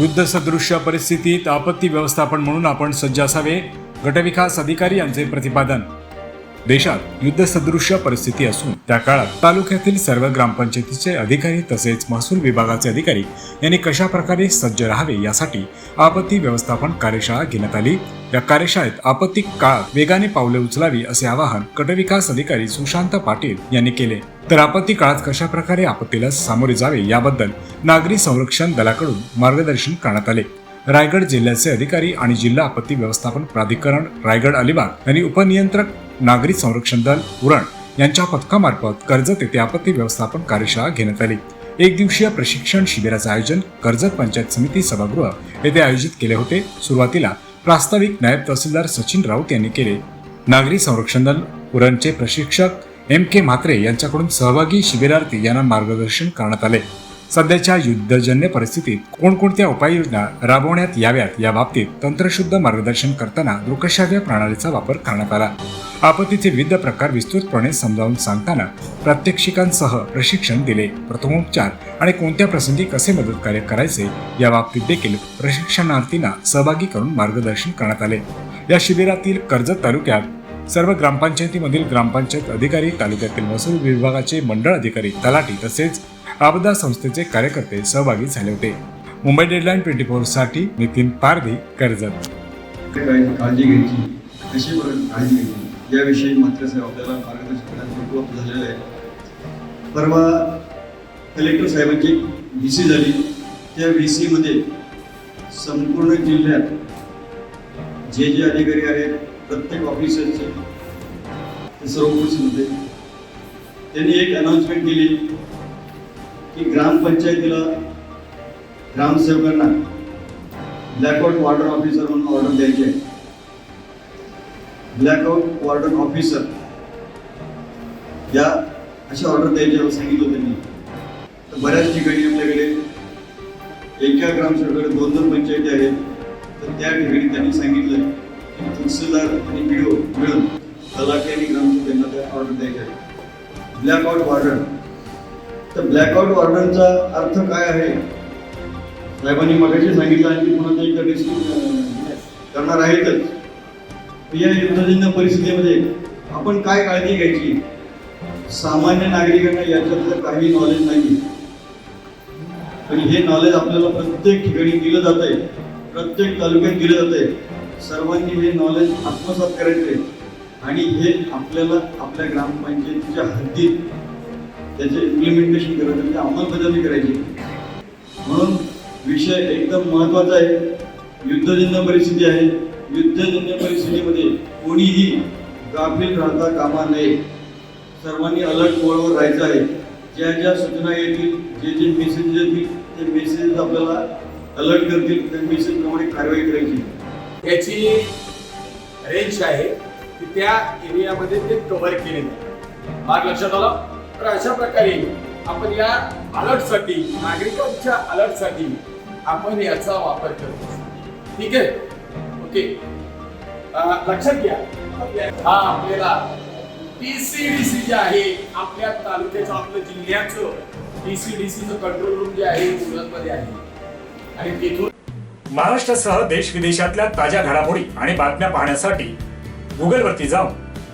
युद्धसदृश्य परिस्थितीत आपत्ती व्यवस्थापन म्हणून आपण सज्ज असावे. गटविकास अधिकारी यांचे प्रतिपादन. देशात युद्धसदृश्य परिस्थिती असून त्या काळात तालुक्यातील सर्व ग्रामपंचायतीचे अधिकारी तसेच महसूल विभागाचे अधिकारी यांनी कशा प्रकारे सज्ज राहावे यासाठी आपत्ती व्यवस्थापन कार्यशाळा घेण्यात आली. या कार्यशाळेत आपत्ती काळात वेगाने पावले उचलावी असे आवाहन गटविकास अधिकारी सुशांत पाटील यांनी केले. तर आपत्ती काळात कशा प्रकारे आपत्तीला सामोरे जावे याबद्दल नागरी संरक्षण दलाकडून मार्गदर्शन करण्यात आले. रायगड जिल्ह्याचे अधिकारी आणि जिल्हा आपत्ती व्यवस्थापन प्राधिकरण रायगड अलिबाग यांनी उपनियंत्रक नागरी संरक्षण दल उरण यांच्या पथकामार्फत कर्जत येथे आपत्ती व्यवस्थापन कार्यशाळा घेण्यात आली. एक दिवसीय प्रशिक्षण शिबिराचे आयोजन कर्जत पंचायत समिती सभागृह येथे आयोजित केले होते. सुरुवातीला प्रास्ताविक नायब तहसीलदार सचिन राऊत यांनी केले. नागरी संरक्षण दल उरणचे प्रशिक्षक एम के म्हात्रे यांच्याकडून सहभागी शिबिरार्थी यांना मार्गदर्शन करण्यात आले. सध्याच्या युद्धजन्य परिस्थितीत कोणकोणत्या उपाययोजना राबवण्यात याव्यात या बाबतीत तंत्रशुद्ध मार्गदर्शन करताना दृकश्राव्य प्रणालीचा वापर करण्यात आला. आपत्तीचे विविध प्रकार विस्तृतपणे समजावून सांगताना प्रात्यक्षिकांसह प्रशिक्षण दिले. प्रथमोपचार आणि कोणत्या प्रसंगी कसे मदत कार्य करायचे या बाबतीत देखील प्रशिक्षणार्थींना सहभागी करून मार्गदर्शन करण्यात आले. या शिबिरातील कर्जत तालुक्यात सर्व ग्रामपंचायतीमधील ग्रामपंचायत अधिकारी तालुक्यातील महसूल विभागाचे मंडळ अधिकारी तलाठी तसेच आपदा संस्थेचे कार्यकर्ते सहभागी झाले होते. मुंबई डेडलाईन ट्वेंटी फोरसाठी नितीन पारधी कर्जत. काळजी घ्यायची कशी काळजी घ्यायची याविषयी मात्र साहेब आपल्याला मार्गदर्शन उपलब्ध झालेलं आहे. परवा कलेक्टर साहेबांची व्ही सी झाली. त्या व्ही सीमध्ये संपूर्ण जिल्ह्यात जे जे अधिकारी आहेत प्रत्येक ऑफिसरचे ते सर्व उपस्थित त्यांनी एक अनाउन्समेंट केली. की ग्रामपंचायतीला ग्रामसेवकांना ब्लॅकआउट वॉर्डन ऑफिसर म्हणून ऑर्डर द्यायची आहे. ब्लॅकआउट वॉर्डन ऑफिसर या अशा ऑर्डर द्यायच्या सांगितलं त्यांनी. तर बऱ्याच ठिकाणी आपल्याकडे एका ग्रामसेवकाकडे दोन दोन पंचायती आहेत. तर त्या ठिकाणी त्यांनी सांगितलं की तहसीलदार आणि पी मिळून तलाठी आणि ग्रामसेवकांना त्या ऑर्डर द्यायच्या आहेत. ब्लॅकआउट वॉर्डन तर ब्लॅकआउट वॉर्डनचा अर्थ काय आहे? साहेबांनी मगाशी सांगितलं आणि पुन्हा ते एकदा डिस्कस करणार आहेतच. या युद्धजन्य परिस्थितीमध्ये आपण काय काळजी घ्यायची? सामान्य नागरिकांना याच्यातलं काही नॉलेज नाही. पण हे नॉलेज आपल्याला प्रत्येक ठिकाणी दिलं जात आहे प्रत्येक तालुक्यात दिलं जात आहे सर्वांनी हे नॉलेज आत्मसात करायचे आणि हे आपल्याला आपल्या ग्रामपंचायतीच्या हद्दीत त्याचे इम्प्लिमेंटेशन करायचं म्हणजे अंमलबजावणी करायची. म्हणून विषय एकदम महत्त्वाचा आहे. युद्धजन्य परिस्थिती आहे. युद्धजन्य परिस्थितीमध्ये कोणीही गाफील राहता कामा नये. सर्वांनी अलर्ट मोडवर राहायचं आहे. ज्या ज्या सूचना येतील जे जे मेसेज येतील ते मेसेज आपल्याला अलर्ट करतील. त्या मेसेजप्रमाणे कारवाई करायची. याची रेंज आहे की त्या एरियामध्ये ते कव्हर केले जाईल मार्ग लक्षात आलं? तर अशा प्रकारे आपण या अलर्टसाठी नागरिकांच्या अलर्टसाठी आपण याचा वापर करतो. ठीक आहे? ओके. लक्षात घ्या. हा आपल्याला टीसीडीसी जे आहे आपल्या तालुक्याचं आपलं जिल्ह्याचं टीसीडीसीचं कंट्रोल रूम जे आहे मध्ये आहे. आणि तिथून महाराष्ट्रासह देश विदेशातल्या ताज्या घडामोडी आणि बातम्या पाहण्यासाठी गुगलवरती जाऊन